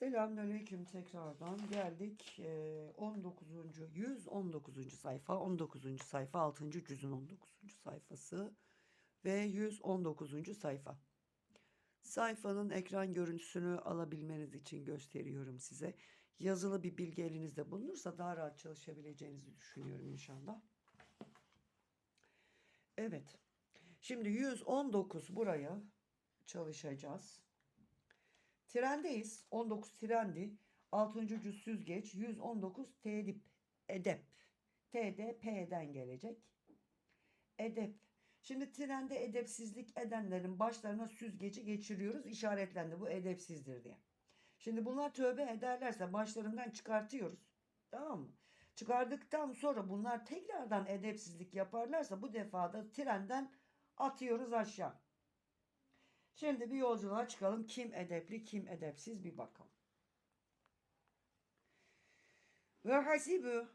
Selamünaleyküm tekrardan geldik Ee, 19. 119. sayfa 19. sayfa 6. cüzün 19. sayfası ve 119. sayfa. Sayfanın ekran görüntüsünü alabilmeniz için gösteriyorum size. Yazılı bir bilgi elinizde bulunursa daha rahat çalışabileceğinizi düşünüyorum inşallah. Evet. Şimdi 119 buraya çalışacağız. Trendeyiz. 19 trendi. 6. cüz süzgeç. 119 tedip. Edep. TD P'den gelecek. Edep. Şimdi trende edepsizlik edenlerin başlarına süzgeci geçiriyoruz. İşaretlendi bu edepsizdir diye. Şimdi bunlar tövbe ederlerse başlarından çıkartıyoruz. Tamam mı? Çıkardıktan sonra bunlar tekrardan edepsizlik yaparlarsa bu defa da trenden atıyoruz aşağı. Şimdi bir yolculuğa çıkalım. Kim edepli, kim edepsiz bir bakalım. Ve hasibü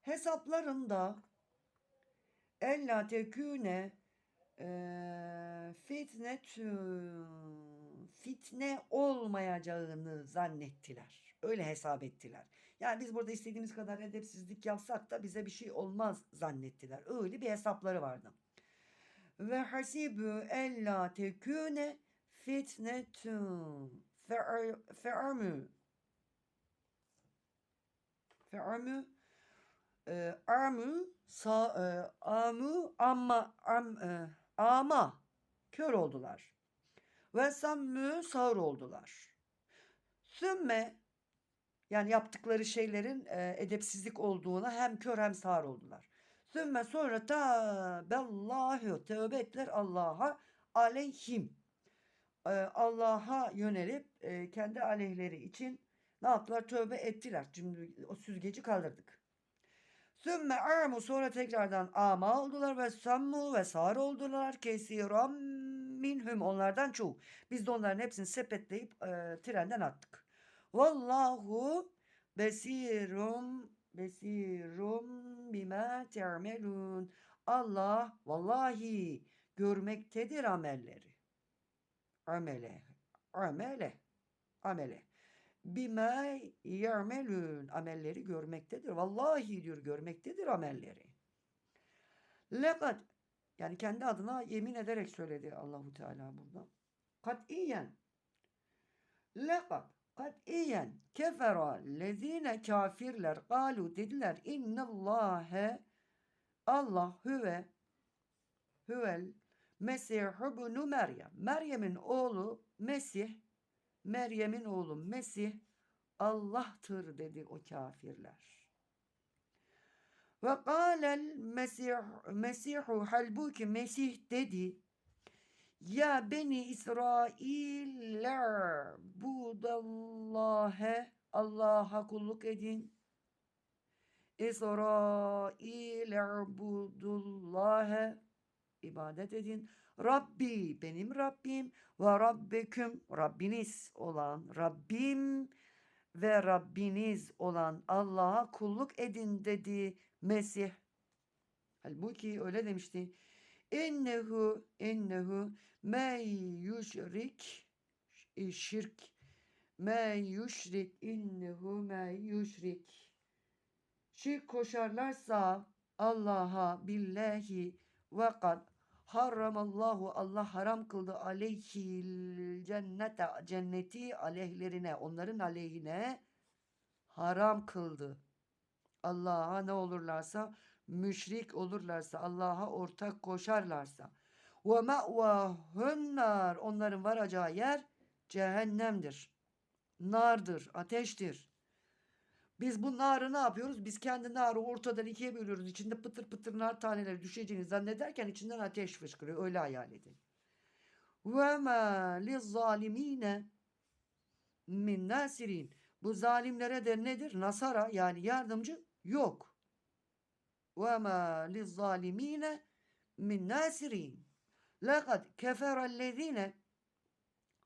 hesaplarında ella teküne eee fitnetü fitne olmayacağını zannettiler. Öyle hesap ettiler. Yani biz burada istediğimiz kadar edepsizlik yapsak da bize bir şey olmaz zannettiler. Öyle bir hesapları vardı. Ve hasibü ella teküne fitnetun fe'amü fe'amü e, amü sa e, amü amma am e, ama kör oldular. Ve sammü sağır oldular. Sümme yani yaptıkları şeylerin e, edepsizlik olduğuna hem kör hem sağır oldular. Sümme sonra tâbellâhu tövbe ettiler Allah'a aleyhim. Ee, Allah'a yönelip e, kendi aleyhleri için ne yaptılar? Tövbe ettiler. Şimdi o süzgeci kaldırdık. Sümme armu sonra tekrardan ama oldular ve sammu ve sağır oldular. Kesiram minhum onlardan çoğu. Biz de onların hepsini sepetleyip e, trenden attık. Vallahu besirum besirum bima te'melun. Allah vallahi görmektedir amelleri. Amele. Amele. Amele. Bima yermelün. Amelleri görmektedir. Vallahi diyor görmektedir amelleri. Lekad yani kendi adına yemin ederek söyledi Allahu Teala burada. Katiyen. Lekad katiyen kefera lezine kafirler galu dediler innallâhe Allah hüve hüvel Mesih ibn Meryem. Meryem'in oğlu Mesih Meryem'in oğlu Mesih Allah'tır dedi o kafirler. Ve kâlel Mesih Mesihu halbuki Mesih dedi ya beni İsrailler budallâhe Allah'a kulluk edin. İsrailler budullâhe ibadet edin. Rabbi benim Rabbim ve Rabbeküm Rabbiniz olan Rabbim ve Rabbiniz olan Allah'a kulluk edin dedi Mesih. Halbuki öyle demişti. İnnehu innehu me yüşrik şirk. Me yüşrik innehu me yüşrik şirk koşarlarsa Allah'a billahi ve kad haramallahu Allah haram kıldı. Aleyhil cennete cenneti aleyhlerine onların aleyhine haram kıldı. Allah'a ne olurlarsa müşrik olurlarsa Allah'a ortak koşarlarsa ve ma'vahunnar onların varacağı yer cehennemdir. Nardır, ateştir. Biz bu narı ne yapıyoruz? Biz kendi narı ortadan ikiye bölüyoruz. İçinde pıtır pıtır nar taneleri düşeceğini zannederken içinden ateş fışkırıyor. Öyle hayal edin. Ve ma lizzalimine min nasirin. Bu zalimlere de nedir? Nasara yani yardımcı yok. Ve ma lizzalimine min nasirin. Lekad keferellezine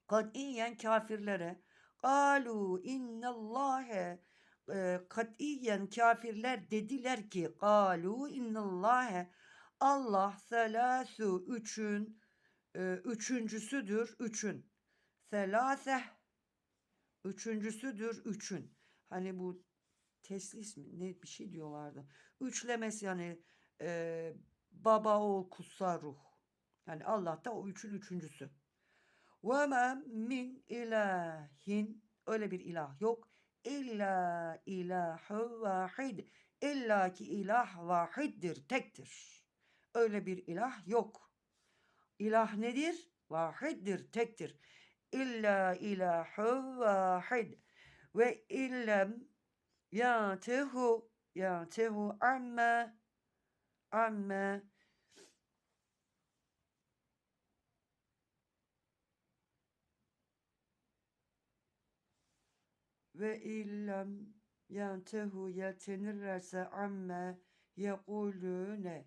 katiyen kafirlere kalu innallâhe katiyen kafirler dediler ki kalu innallâhe Allah selâsü üçün e, üçüncüsüdür üçün selase üçüncüsüdür üçün. Hani bu teslis mi ne bir şey diyorlardı. Üçlemesi yani e, baba oğul kutsal ruh. Yani Allah da o üçün üçüncüsü. Ve ma min ilahin öyle bir ilah yok. İlla ilahu vahid. İlla ki ilah vahiddir, tektir. Öyle bir ilah yok. İlah nedir? Vahiddir, tektir. İlla ilahu vahid. Ve illem yatehu yatehu amma amma ve illem yantehu yeltenirlerse amme yekulune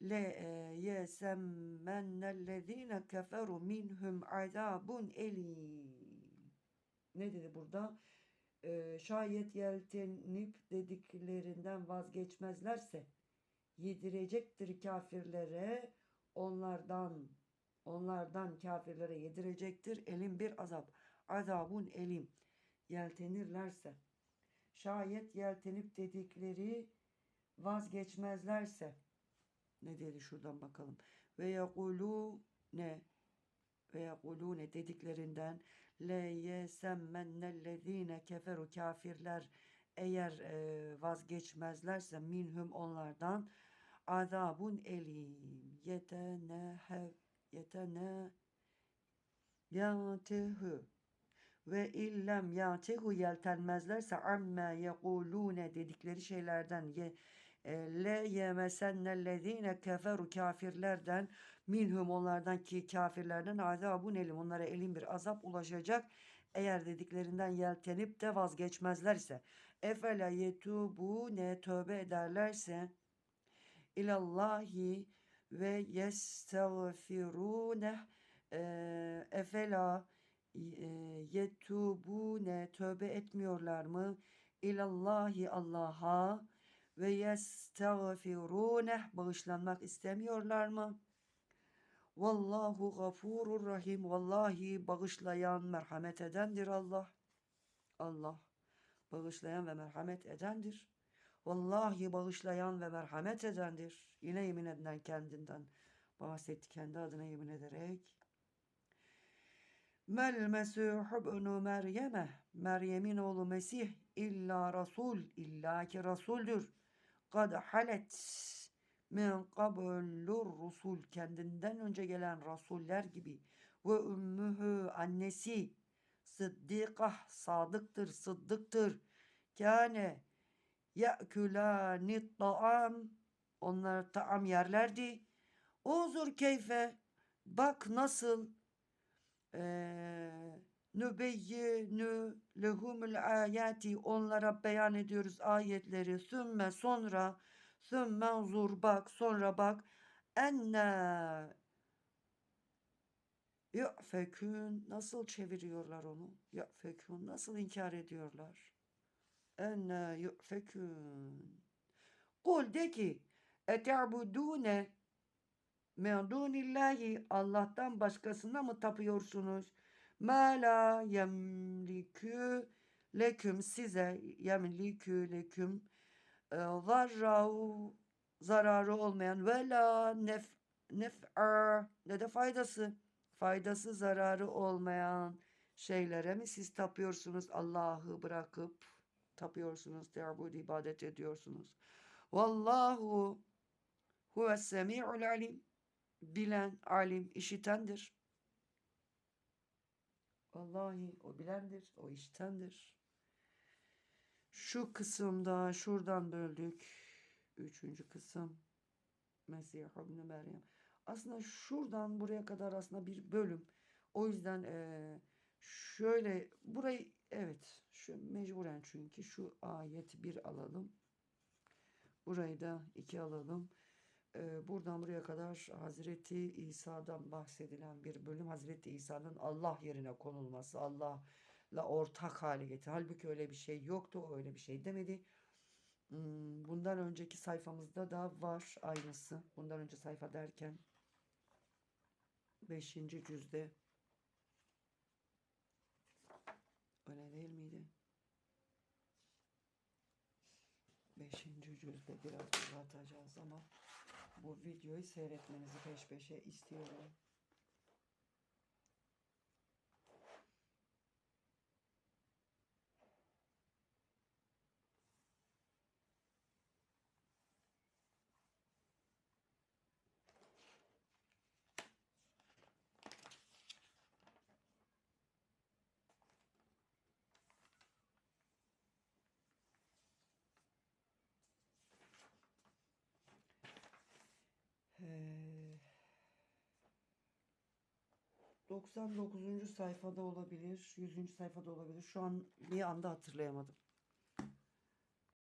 le e, yesemmennellezine keferu minhum azabun elim. Ne dedi burada? Ee, şayet yeltenip dediklerinden vazgeçmezlerse yedirecektir kafirlere onlardan onlardan kafirlere yedirecektir elim bir azap. Azabun elim yeltenirlerse şayet yeltenip dedikleri vazgeçmezlerse ne dedi şuradan bakalım ve yekulu ne ve yekulune dediklerinden le yesemmennellezine keferu kafirler eğer e, vazgeçmezlerse minhum onlardan azabun elim yetenehe yetene yatehu ve illem yatehu yeltenmezlerse amme yekulune dedikleri şeylerden ye, le yemesennellezine keferu kafirlerden minhum onlardan ki kafirlerden azabun elim. Onlara elin bir azap ulaşacak. Eğer dediklerinden yeltenip de vazgeçmezlerse efela yetubu ne tövbe ederlerse ilallahi ve yestağfirune e, efela e, yetubune tövbe etmiyorlar mı? İlallahi Allah'a ve yestağfirune bağışlanmak istemiyorlar mı? Vallahu gafurur rahim. Vallahi bağışlayan, merhamet edendir Allah. Allah bağışlayan ve merhamet edendir. Vallahi bağışlayan ve merhamet edendir. Yine yemin edilen kendinden bahsetti kendi adına yemin ederek. Mel Mesih ibnu Meryem'e Meryem'in oğlu Mesih illa Rasul illa ki Resuldür. Kad halet min kabullur Rusul kendinden önce gelen Rasuller gibi. Ve ümmühü annesi sıddikah sadıktır sıddıktır. Kâne ye'külâni ta'am onlar taam yerlerdi. Uzur keyfe bak nasıl nübeyyinü lehumul ayati onlara beyan ediyoruz ayetleri sümme sonra sümme zur bak sonra bak enne Ya'fekün nasıl çeviriyorlar onu? Ya'fekün nasıl inkar ediyorlar? Enne yu'fekün. Kul de ki ete'budune min Allah'tan başkasına mı tapıyorsunuz? Ma la yemlikü leküm size yemlikü leküm e, zarrahu zararı olmayan ve la nef nef'a ne de faydası faydası zararı olmayan şeylere mi siz tapıyorsunuz? Allah'ı bırakıp tapıyorsunuz terbud ibadet ediyorsunuz. Vallahu huves semi'ul alim. Bilen alim işitendir Vallahi o bilendir, o işitendir. Şu kısımda şuradan böldük. Üçüncü kısım. Mesih ibn Meryem. Aslında şuradan buraya kadar aslında bir bölüm. O yüzden e, şöyle burayı evet şu mecburen çünkü şu ayet bir alalım. Burayı da iki alalım. E, buradan buraya kadar Hazreti İsa'dan bahsedilen bir bölüm. Hazreti İsa'nın Allah yerine konulması, Allah'la ortak hale getir. Halbuki öyle bir şey yoktu, öyle bir şey demedi. Hmm, bundan önceki sayfamızda da var aynısı. Bundan önce sayfa derken 5. cüzde kare değil miydi? Beşinci cüzde biraz uzatacağız ama bu videoyu seyretmenizi peş peşe istiyorum. 99. sayfada olabilir, 100. sayfada olabilir. Şu an bir anda hatırlayamadım.